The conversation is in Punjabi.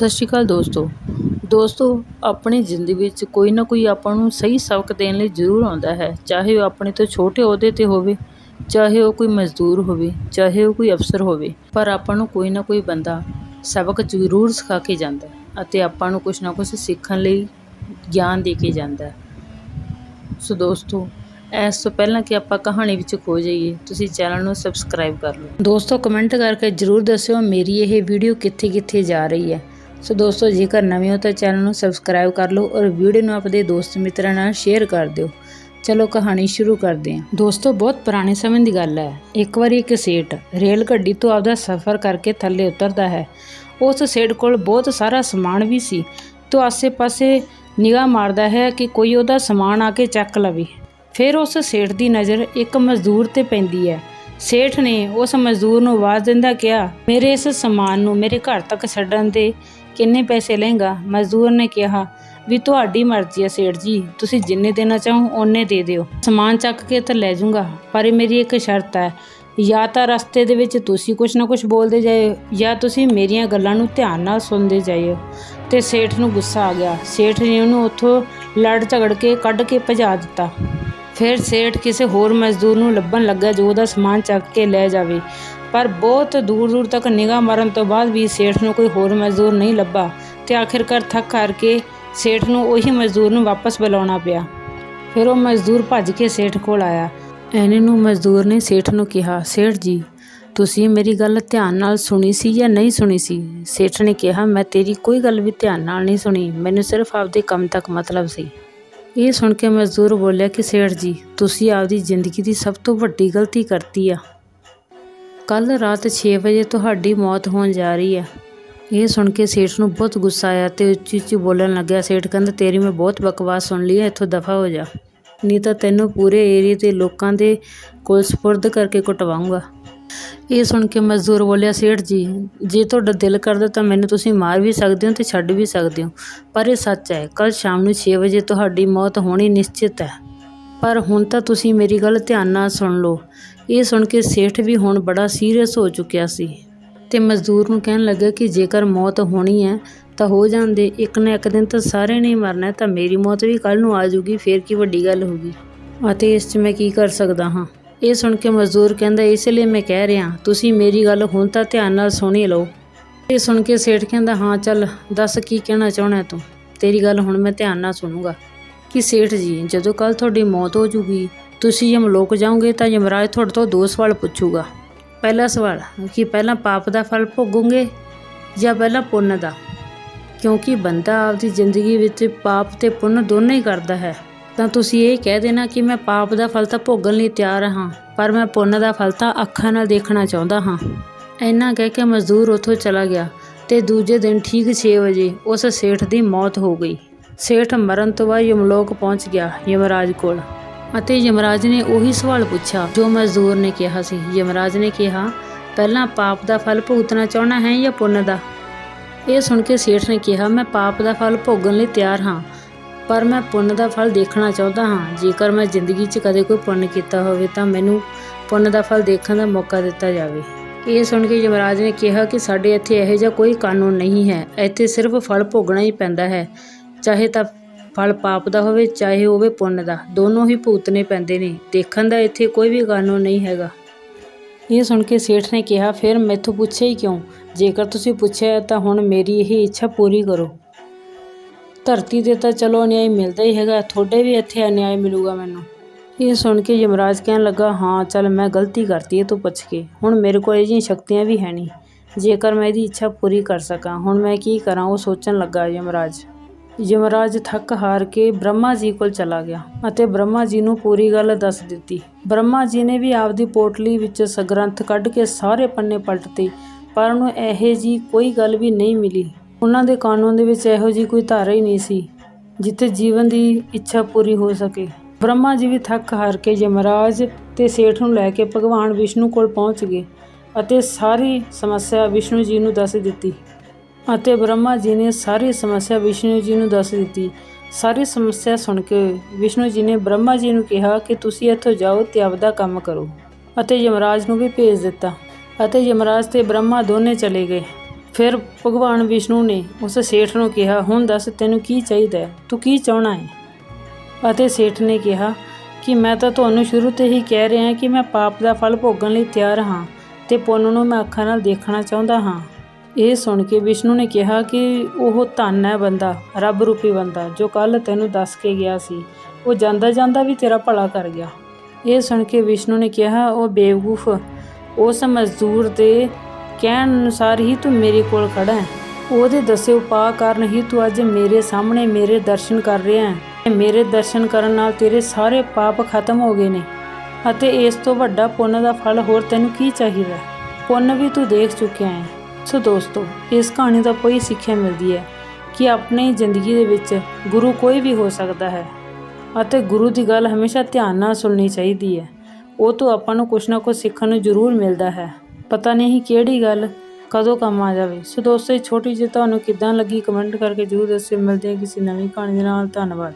ਸਤਿ ਸ਼੍ਰੀ ਅਕਾਲ ਦੋਸਤੋ। ਦੋਸਤੋ, ਆਪਣੀ ਜ਼ਿੰਦਗੀ ਵਿੱਚ ਕੋਈ ਨਾ ਕੋਈ ਆਪਾਂ ਨੂੰ ਸਹੀ ਸਬਕ ਦੇਣ ਲਈ ਜ਼ਰੂਰ ਆਉਂਦਾ ਹੈ। ਚਾਹੇ ਉਹ ਆਪਣੇ ਤੋਂ ਛੋਟੇ ਅਹੁਦੇ 'ਤੇ ਹੋਵੇ, ਚਾਹੇ ਉਹ ਕੋਈ ਮਜ਼ਦੂਰ ਹੋਵੇ, ਚਾਹੇ ਉਹ ਕੋਈ ਅਫਸਰ ਹੋਵੇ, ਪਰ ਆਪਾਂ ਨੂੰ ਕੋਈ ਨਾ ਕੋਈ ਬੰਦਾ ਸਬਕ ਜ਼ਰੂਰ ਸਿਖਾ ਕੇ ਜਾਂਦਾ ਅਤੇ ਆਪਾਂ ਨੂੰ ਕੁਛ ਨਾ ਕੁਛ ਸਿੱਖਣ ਲਈ ਗਿਆਨ ਦੇ ਕੇ ਜਾਂਦਾ ਸੋ ਦੋਸਤੋ, ਇਸ ਤੋਂ ਪਹਿਲਾਂ ਕਿ ਆਪਾਂ ਕਹਾਣੀ ਵਿੱਚ ਖੋ ਜਾਈਏ, ਤੁਸੀਂ ਚੈਨਲ ਨੂੰ ਸਬਸਕ੍ਰਾਈਬ ਕਰ ਲਓ। ਦੋਸਤੋ, ਕਮੈਂਟ ਕਰਕੇ ਜਰੂਰ ਦੱਸਿਓ ਮੇਰੀ ਇਹ ਵੀਡੀਓ ਕਿੱਥੇ ਕਿੱਥੇ ਜਾ ਰਹੀ ਹੈ। ਸੋ ਦੋਸਤੋ, ਜੇਕਰ ਨਵੇਂ ਹੋ ਤਾਂ ਚੈਨਲ ਨੂੰ ਸਬਸਕ੍ਰਾਈਬ ਕਰ ਲਓ ਔਰ ਵੀਡੀਓ ਨੂੰ ਆਪਣੇ ਦੋਸਤ ਮਿੱਤਰਾਂ ਨਾਲ ਸ਼ੇਅਰ ਕਰ ਦਿਓ। ਚਲੋ, ਕਹਾਣੀ ਸ਼ੁਰੂ ਕਰਦੇ ਹਾਂ। ਦੋਸਤੋ, ਬਹੁਤ ਪੁਰਾਣੇ ਸਮੇਂ ਦੀ ਗੱਲ ਹੈ। ਇੱਕ ਵਾਰੀ ਇੱਕ ਸੇਠ ਰੇਲ ਗੱਡੀ ਤੋਂ ਆਪਦਾ ਸਫ਼ਰ ਕਰਕੇ ਥੱਲੇ ਉਤਰਦਾ ਹੈ। ਉਸ ਸੇਠ ਕੋਲ ਬਹੁਤ ਸਾਰਾ ਸਮਾਨ ਵੀ ਸੀ। ਤੋਂ ਆਸੇ-ਪਾਸੇ ਨਿਗਾਹ ਮਾਰਦਾ ਹੈ ਕਿ ਕੋਈ ਉਹਦਾ ਸਮਾਨ ਆ ਕੇ ਚੱਕ ਲਵੇ। ਫਿਰ ਉਸ ਸੇਠ ਦੀ ਨਜ਼ਰ ਇੱਕ ਮਜ਼ਦੂਰ ਤੇ ਪੈਂਦੀ ਹੈ। ਸੇਠ ਨੇ ਉਸ ਮਜ਼ਦੂਰ ਨੂੰ ਆਵਾਜ਼ ਦਿੰਦਾ ਕਿਹਾ, ਮੇਰੇ ਇਸ ਸਮਾਨ ਨੂੰ ਮੇਰੇ ਘਰ ਤੱਕ ਛੱਡਣ 'ਤੇ ਕਿੰਨੇ ਪੈਸੇ ਲਏਗਾ ਮਜ਼ਦੂਰ ਨੇ ਕਿਹਾ, ਵੀ ਤੁਹਾਡੀ ਮਰਜ਼ੀ ਹੈ ਸੇਠ ਜੀ, ਤੁਸੀਂ ਜਿੰਨੇ ਦੇਣਾ ਚਾਹੋ ਓਨੇ ਦੇ ਦਿਓ। ਸਮਾਨ ਚੱਕ ਕੇ ਤਾਂ ਲੈ ਜਾਊਂਗਾ, ਪਰ ਇਹ ਮੇਰੀ ਇੱਕ ਸ਼ਰਤ ਹੈ। ਜਾਂ ਤਾਂ ਰਸਤੇ ਦੇ ਵਿੱਚ ਤੁਸੀਂ ਕੁਝ ਨਾ ਕੁਝ ਬੋਲਦੇ ਜਾਇਓ, ਜਾਂ ਤੁਸੀਂ ਮੇਰੀਆਂ ਗੱਲਾਂ ਨੂੰ ਧਿਆਨ ਨਾਲ ਸੁਣਦੇ ਜਾਇਓ। ਤੇ ਸੇਠ ਨੂੰ ਗੁੱਸਾ ਆ ਗਿਆ। ਸੇਠ ਨੇ ਉਹਨੂੰ ਉੱਥੋਂ ਲੜ ਝਗੜ ਕੇ ਕੱਢ ਕੇ ਭਜਾ ਦਿੱਤਾ। ਫਿਰ ਸੇਠ ਕਿਸੇ ਹੋਰ ਮਜ਼ਦੂਰ ਨੂੰ ਲੱਭਣ ਲੱਗਾ ਜੋ ਉਹਦਾ ਸਮਾਨ ਚੱਕ ਕੇ ਲੈ ਜਾਵੇ। ਪਰ ਬਹੁਤ ਦੂਰ ਦੂਰ ਤੱਕ ਨਿਗਾਹ ਮਾਰਨ ਤੋਂ ਬਾਅਦ ਵੀ ਸੇਠ ਨੂੰ ਕੋਈ ਹੋਰ ਮਜ਼ਦੂਰ ਨਹੀਂ ਲੱਭਾ ਤੇ ਆਖਿਰਕਾਰ ਥੱਕ ਕਰਕੇ ਸੇਠ ਨੂੰ ਉਹੀ ਮਜ਼ਦੂਰ ਨੂੰ ਵਾਪਸ ਬੁਲਾਉਣਾ ਪਿਆ। ਫਿਰ ਉਹ ਮਜ਼ਦੂਰ ਭੱਜ ਕੇ ਸੇਠ ਕੋਲ ਆਇਆ। ਐਨੇ ਨੂੰ ਮਜ਼ਦੂਰ ਨੇ ਸੇਠ ਨੂੰ ਕਿਹਾ, ਸੇਠ ਜੀ, ਤੁਸੀਂ ਮੇਰੀ ਗੱਲ ਧਿਆਨ ਨਾਲ ਸੁਣੀ ਸੀ ਜਾਂ ਨਹੀਂ ਸੁਣੀ ਸੀ? ਸੇਠ ਨੇ ਕਿਹਾ, ਮੈਂ ਤੇਰੀ ਕੋਈ ਗੱਲ ਵੀ ਧਿਆਨ ਨਾਲ ਨਹੀਂ ਸੁਣੀ, ਮੈਨੂੰ ਸਿਰਫ ਆਪਦੇ ਕੰਮ ਤੱਕ ਮਤਲਬ ਸੀ। ਇਹ ਸੁਣ ਕੇ ਮਜ਼ਦੂਰ ਬੋਲਿਆ ਕਿ, ਸੇਠ ਜੀ, ਤੁਸੀਂ ਆਪਦੀ ਜ਼ਿੰਦਗੀ ਦੀ ਸਭ ਤੋਂ ਵੱਡੀ ਗਲਤੀ ਕਰਤੀ ਆ। ਕੱਲ ਰਾਤ 6 ਵਜੇ ਤੁਹਾਡੀ ਮੌਤ ਹੋਣ ਜਾ ਰਹੀ ਹੈ। ਇਹ ਸੁਣ ਕੇ ਸੇਠ ਨੂੰ ਬਹੁਤ ਗੁੱਸਾ ਆਇਆ ਤੇ ਉੱਚੀ ਉੱਚੀ ਬੋਲਣ ਲੱਗਿਆ, ਸੇਠ, ਕਹਿੰਦਾ ਤੇਰੀ ਮੈਂ ਬਹੁਤ ਬਕਵਾਸ ਸੁਣ ਲਈ ਹੈ, ਇੱਥੋਂ ਦਫਾ ਹੋ ਜਾ। ਨਹੀਂ ਤਾਂ ਤੈਨੂੰ ਪੂਰੇ ਏਰੀਏ ਦੇ ਲੋਕਾਂ ਦੇ ਕੋਲ ਸਪੁਰਦ ਕਰਕੇ ਕੁਟਵਾਉਂਗਾ। ਇਹ ਸੁਣ ਕੇ ਮਜ਼ਦੂਰ ਬੋਲਿਆ, ਸੇਠ ਜੀ, ਜੇ ਤੁਹਾਡਾ ਦਿਲ ਕਰਦਾ ਤਾਂ ਮੈਨੂੰ ਤੁਸੀਂ ਮਾਰ ਵੀ ਸਕਦੇ ਹੋ ਤੇ ਛੱਡ ਵੀ ਸਕਦੇ ਹੋ, ਪਰ ਇਹ ਸੱਚ ਹੈ ਕੱਲ ਸ਼ਾਮ ਨੂੰ 6 ਵਜੇ ਤੁਹਾਡੀ ਮੌਤ ਹੋਣੀ ਨਿਸ਼ਚਿਤ ਹੈ। ਪਰ ਹੁਣ ਤਾਂ ਤੁਸੀਂ ਮੇਰੀ ਗੱਲ ਧਿਆਨ ਨਾਲ ਸੁਣ ਲਓ। ਇਹ ਸੁਣ ਕੇ ਸੇਠ ਵੀ ਹੁਣ ਬੜਾ ਸੀਰੀਅਸ ਹੋ ਚੁੱਕਿਆ ਸੀ ਤੇ ਮਜ਼ਦੂਰ ਨੂੰ ਕਹਿਣ ਲੱਗਾ ਕਿ ਜੇਕਰ ਮੌਤ ਹੋਣੀ ਹੈ ਤਾਂ ਹੋ ਜਾਂਦੇ, ਇੱਕ ਨਾ ਇੱਕ ਦਿਨ ਤਾਂ ਸਾਰੇ ਨੇ ਮਰਨਾ ਤਾਂ ਮੇਰੀ ਮੌਤ ਵੀ ਕੱਲ ਨੂੰ ਆ ਜੂਗੀ ਫੇਰ ਕੀ ਵੱਡੀ ਗੱਲ ਹੋਗੀ ਅਤੇ ਇਸ 'ਚ ਮੈਂ ਕੀ ਕਰ ਸਕਦਾ ਹਾਂ? ਇਹ ਸੁਣ ਕੇ ਮਜ਼ਦੂਰ ਕਹਿੰਦਾ, ਇਸ ਲਈ ਮੈਂ ਕਹਿ ਰਿਹਾ, ਤੁਸੀਂ ਮੇਰੀ ਗੱਲ ਹੁਣ ਤਾਂ ਧਿਆਨ ਨਾਲ ਸੁਣੀ ਲਓ। ਇਹ ਸੁਣ ਕੇ ਸੇਠ ਕਹਿੰਦਾ, ਹਾਂ ਚੱਲ, ਦੱਸ ਕੀ ਕਹਿਣਾ ਚਾਹਣਾ ਤੂੰ? ਤੇਰੀ ਗੱਲ ਹੁਣ ਮੈਂ ਧਿਆਨ ਨਾਲ ਸੁਣੂਗਾ। ਕਿ ਸੇਠ ਜੀ, ਜਦੋਂ ਕੱਲ ਤੁਹਾਡੀ ਮੌਤ ਹੋ ਜੂਗੀ ਤੁਸੀਂ ਯਮਲੋਕ ਜਾਓਗੇ ਤਾਂ ਯਮਰਾਜ ਤੁਹਾਡੇ ਤੋਂ ਦੋ ਸਵਾਲ ਪੁੱਛੂਗਾ। ਪਹਿਲਾ ਸਵਾਲ, ਕਿ ਪਹਿਲਾਂ ਪਾਪ ਦਾ ਫਲ ਭੋਗੋਗੇ ਜਾਂ ਪਹਿਲਾਂ ਪੁੰਨ ਦਾ? ਕਿਉਂਕਿ ਬੰਦਾ ਆਪਦੀ ਜ਼ਿੰਦਗੀ ਵਿੱਚ ਪਾਪ ਤੇ ਪੁੰਨ ਦੋਨੇ ਹੀ ਕਰਦਾ ਹੈ। ਤਾਂ ਤੁਸੀਂ ਇਹ ਕਹਿ ਦੇਣਾ ਕਿ ਮੈਂ ਪਾਪ ਦਾ ਫਲ ਤਾਂ ਭੋਗਣ ਲਈ ਤਿਆਰ ਹਾਂ, ਪਰ ਮੈਂ ਪੁੰਨ ਦਾ ਫਲ ਤਾਂ ਅੱਖਾਂ ਨਾਲ ਦੇਖਣਾ ਚਾਹੁੰਦਾ ਹਾਂ। ਇੰਨਾ ਕਹਿ ਕੇ ਮਜ਼ਦੂਰ ਉੱਥੋਂ ਚਲਾ ਗਿਆ ਤੇ ਦੂਜੇ ਦਿਨ ਠੀਕ 6 ਵਜੇ ਉਸ ਸੇਠ ਦੀ ਮੌਤ ਹੋ ਗਈ। ਸੇਠ ਮਰਨ ਤੋਂ ਬਾਅਦ ਯਮਲੋਕ ਪਹੁੰਚ ਗਿਆ ਯਮਰਾਜ ਕੋਲ। ਅਤੇ ਯਮਰਾਜ ਨੇ ਉਹੀ ਸਵਾਲ ਪੁੱਛਿਆ, ਜੋ ਮਜ਼ਦੂਰ ਨੇ ਕਿਹਾ ਸੀ। ਯਮਰਾਜ ਨੇ ਕਿਹਾ, ਪਹਿਲਾਂ ਪਾਪ ਦਾ ਫਲ ਭੁਗਤਣਾ ਚਾਹਣਾ ਹੈ ਜਾਂ ਪੁੰਨ ਦਾ? ਇਹ ਸੁਣ ਕੇ ਸੇਠ ਨੇ ਕਿਹਾ, ਮੈਂ ਪਾਪ ਦਾ ਫਲ ਭੋਗਣ ਲਈ ਤਿਆਰ ਹਾਂ, ਪਰ ਮੈਂ ਪੁੰਨ ਦਾ ਫਲ ਦੇਖਣਾ ਚਾਹੁੰਦਾ ਹਾਂ। ਜੇਕਰ ਮੈਂ ਜ਼ਿੰਦਗੀ 'ਚ ਕਦੇ ਕੋਈ ਪੁੰਨ ਕੀਤਾ ਹੋਵੇ, ਤਾਂ ਮੈਨੂੰ ਪੁੰਨ ਦਾ ਫਲ ਦੇਖਣ ਦਾ ਮੌਕਾ ਦਿੱਤਾ ਜਾਵੇ। ਇਹ ਸੁਣ ਕੇ ਯਮਰਾਜ ਨੇ ਕਿਹਾ ਕਿ ਸਾਡੇ ਇੱਥੇ ਇਹੋ ਜਿਹਾ ਕੋਈ ਕਾਨੂੰਨ ਨਹੀਂ ਹੈ। ਇੱਥੇ ਸਿਰਫ ਫਲ ਭੋਗਣਾ ਹੀ ਪੈਂਦਾ ਹੈ। ਚਾਹੇ ਤਾਂ ਫਲ ਪਾਪ ਦਾ ਹੋਵੇ, ਚਾਹੇ ਹੋਵੇ ਪੁੰਨ ਦਾ। ਦੋਨੋਂ ਹੀ ਭੁਗਤਣੇ ਪੈਂਦੇ ਨੇ। ਦੇਖਣ ਦਾ ਇੱਥੇ ਕੋਈ ਵੀ ਕਾਨੂੰਨ ਨਹੀਂ ਹੈਗਾ। ਇਹ ਸੁਣ ਕੇ ਸੇਠ ਨੇ ਕਿਹਾ, ਫਿਰ ਮੈਥੋਂ ਪੁੱਛਿਆ ਹੀ ਕਿਉਂ? ਜੇਕਰ ਤੁਸੀਂ ਪੁੱਛਿਆ ਤਾਂ ਹੁਣ ਮੇਰੀ ਇਹ ਇੱਛਾ ਪੂਰੀ ਕਰੋ। ਧਰਤੀ ਤੇ ਤਾਂ ਚਲੋ ਅਨਿਆਏ ਮਿਲਦਾ ਹੀ ਹੈਗਾ। ਤੁਹਾਡੇ ਵੀ ਇੱਥੇ ਅਨਿਆਏ ਮਿਲੂਗਾ ਮੈਨੂੰ। ਇਹ ਸੁਣ ਕੇ ਯਮਰਾਜ ਕਹਿਣ ਲੱਗਾ, ਹਾਂ, ਚੱਲ ਮੈਂ ਗਲਤੀ ਕਰਤੀ ਇਹ ਤੂੰ ਪੁੱਛ ਕੇ। ਹੁਣ ਮੇਰੇ ਕੋਲ ਇਹ ਜਿਹੀਆਂ ਸ਼ਕਤੀਆਂ ਵੀ ਹੈ ਨਹੀਂ। ਜੇਕਰ ਮੈਂ ਇਹਦੀ ਇੱਛਾ ਪੂਰੀ ਕਰ ਸਕਾਂ, ਹੁਣ ਮੈਂ ਕੀ ਕਰਾਂ ਉਹ ਸੋਚਣ ਲੱਗਾ ਯਮਰਾਜ। ਯਮਰਾਜ ਥੱਕ ਹਾਰ ਕੇ ਬ੍ਰਹਮਾ ਜੀ ਕੋਲ ਚਲਾ ਗਿਆ ਅਤੇ ਬ੍ਰਹਮਾ ਜੀ ਨੂੰ ਪੂਰੀ ਗੱਲ ਦੱਸ ਦਿੱਤੀ। ਬ੍ਰਹਮਾ ਜੀ ਨੇ ਵੀ ਆਪਦੀ ਪੋਟਲੀ ਵਿੱਚ ਸਗ੍ਰੰਥ ਕੱਢ ਕੇ ਸਾਰੇ ਪੰਨੇ ਪਲਟਤੇ, ਪਰ ਉਹਨੂੰ ਇਹੋ ਜੀ ਕੋਈ ਗੱਲ ਵੀ ਨਹੀਂ ਮਿਲੀ। ਉਹਨਾਂ ਦੇ ਕਾਨੂੰਨ ਦੇ ਵਿੱਚ ਇਹੋ ਜੀ ਕੋਈ ਧਾਰਾ ਹੀ ਨਹੀਂ ਸੀ, ਜਿੱਥੇ ਜੀਵਨ ਦੀ ਇੱਛਾ ਪੂਰੀ ਹੋ ਸਕੇ। ਬ੍ਰਹਮਾ ਜੀ ਵੀ ਥੱਕ ਹਾਰ ਕੇ ਯਮਰਾਜ ਤੇ ਸੇਠ ਨੂੰ ਲੈ ਕੇ ਭਗਵਾਨ ਵਿਸ਼ਨੂੰ ਕੋਲ ਪਹੁੰਚ ਗਏ ਅਤੇ ਸਾਰੀ ਸਮੱਸਿਆ ਵਿਸ਼ਨੂੰ ਜੀ ਨੂੰ ਦੱਸ ਦਿੱਤੀ। ਅਤੇ ਬ੍ਰਹਮਾ ਜੀ ਨੇ ਸਾਰੀ ਸਮੱਸਿਆ ਵਿਸ਼ਨੂੰ ਜੀ ਨੂੰ ਦੱਸ ਦਿੱਤੀ। ਸਾਰੀ ਸਮੱਸਿਆ ਸੁਣ ਕੇ ਵਿਸ਼ਨੂੰ ਜੀ ਨੇ ਬ੍ਰਹਮਾ ਜੀ ਨੂੰ ਕਿਹਾ ਕਿ ਤੁਸੀਂ ਇੱਥੋਂ ਜਾਓ ਤੇ ਆਪਦਾ ਕੰਮ ਕਰੋ ਅਤੇ ਯਮਰਾਜ ਨੂੰ ਵੀ ਭੇਜ ਦਿੱਤਾ ਅਤੇ ਯਮਰਾਜ ਤੇ ਬ੍ਰਹਮਾ ਦੋਨੇ ਚਲੇ ਗਏ। ਫਿਰ ਭਗਵਾਨ ਵਿਸ਼ਨੂੰ ਨੇ ਉਸ ਸੇਠ ਨੂੰ ਕਿਹਾ, ਹੁਣ ਦੱਸ ਤੈਨੂੰ ਕੀ ਚਾਹੀਦਾ? ਤੂੰ ਕੀ ਚਾਹਣਾ ਹੈ ਅਤੇ ਸੇਠ ਨੇ ਕਿਹਾ ਕਿ ਮੈਂ ਤਾਂ ਤੁਹਾਨੂੰ ਸ਼ੁਰੂ ਤੋਂ ਹੀ ਕਹਿ ਰਿਹਾ ਕਿ ਮੈਂ ਪਾਪ ਦਾ ਫਲ ਭੋਗਣ ਲਈ ਤਿਆਰ ਹਾਂ ਤੇ ਪੁੰਨ ਨੂੰ ਮੈਂ ਅੱਖਾਂ ਨਾਲ ਦੇਖਣਾ ਚਾਹੁੰਦਾ ਹਾਂ। ਇਹ ਸੁਣ ਕੇ ਵਿਸ਼ਨੂੰ ਨੇ ਕਿਹਾ ਕਿ ਉਹ ਧੰਨ ਹੈ ਬੰਦਾ, ਰੱਬ ਰੂਪੀ ਬੰਦਾ, ਜੋ ਕੱਲ ਤੈਨੂੰ ਦੱਸ ਕੇ ਗਿਆ ਸੀ। ਉਹ ਜਾਂਦਾ ਜਾਂਦਾ ਵੀ ਤੇਰਾ ਭਲਾ ਕਰ ਗਿਆ। ਇਹ ਸੁਣ ਕੇ ਵਿਸ਼ਨੂੰ ਨੇ ਕਿਹਾ, ਉਹ ਬੇਵਕੂਫ, ਉਸ ਮਜ਼ਦੂਰ ਦੇ ਕਹਿਣ ਅਨੁਸਾਰ ਹੀ ਤੂੰ ਮੇਰੇ ਕੋਲ ਖੜਾ ਹੈ। ਉਹਦੇ ਦੱਸੇ ਉਪਾਅ ਕਾਰਨ ਹੀ ਤੂੰ ਅੱਜ ਮੇਰੇ ਸਾਹਮਣੇ ਮੇਰੇ ਦਰਸ਼ਨ ਕਰ ਰਿਹਾ ਹੈ। ਮੇਰੇ ਦਰਸ਼ਨ ਕਰਨ ਨਾਲ ਤੇਰੇ ਸਾਰੇ ਪਾਪ ਖਤਮ ਹੋ ਗਏ ਨੇ ਅਤੇ ਇਸ ਤੋਂ ਵੱਡਾ ਪੁੰਨ ਦਾ ਫਲ ਹੋਰ ਤੈਨੂੰ ਕੀ ਚਾਹੀਦਾ ਪੁੰਨ ਵੀ ਤੂੰ ਦੇਖ ਚੁੱਕਿਆ ਹੈ। ਸੋ ਦੋਸਤੋ, ਇਸ ਕਹਾਣੀ ਦਾ ਕੋਈ ਸਿੱਖਿਆ ਮਿਲਦੀ ਹੈ ਕਿ ਆਪਣੀ ਜ਼ਿੰਦਗੀ ਦੇ ਵਿੱਚ ਗੁਰੂ ਕੋਈ ਵੀ ਹੋ ਸਕਦਾ ਹੈ ਅਤੇ ਗੁਰੂ ਦੀ ਗੱਲ ਹਮੇਸ਼ਾ ਧਿਆਨ ਨਾਲ ਸੁਣਨੀ ਚਾਹੀਦੀ ਹੈ। ਉਹ ਤੋਂ ਆਪਾਂ ਨੂੰ ਕੁਝ ਨਾ ਕੁਝ ਸਿੱਖਣ ਨੂੰ ਜ਼ਰੂਰ ਮਿਲਦਾ ਹੈ। ਪਤਾ ਨਹੀਂ ਕਿਹੜੀ ਗੱਲ ਕਦੋਂ ਕੰਮ ਆ ਜਾਵੇ। ਸੋ ਦੋਸਤੋ, ਇਹ ਛੋਟੀ ਜਿਹੀ ਤੁਹਾਨੂੰ ਕਿੱਦਾਂ ਲੱਗੀ ਕਮੈਂਟ ਕਰਕੇ ਜ਼ਰੂਰ ਦੱਸਿਓ। ਮਿਲਦੇ ਹਾਂ ਕਿਸੇ ਨਵੀਂ ਕਹਾਣੀ ਦੇ ਨਾਲ। ਧੰਨਵਾਦ।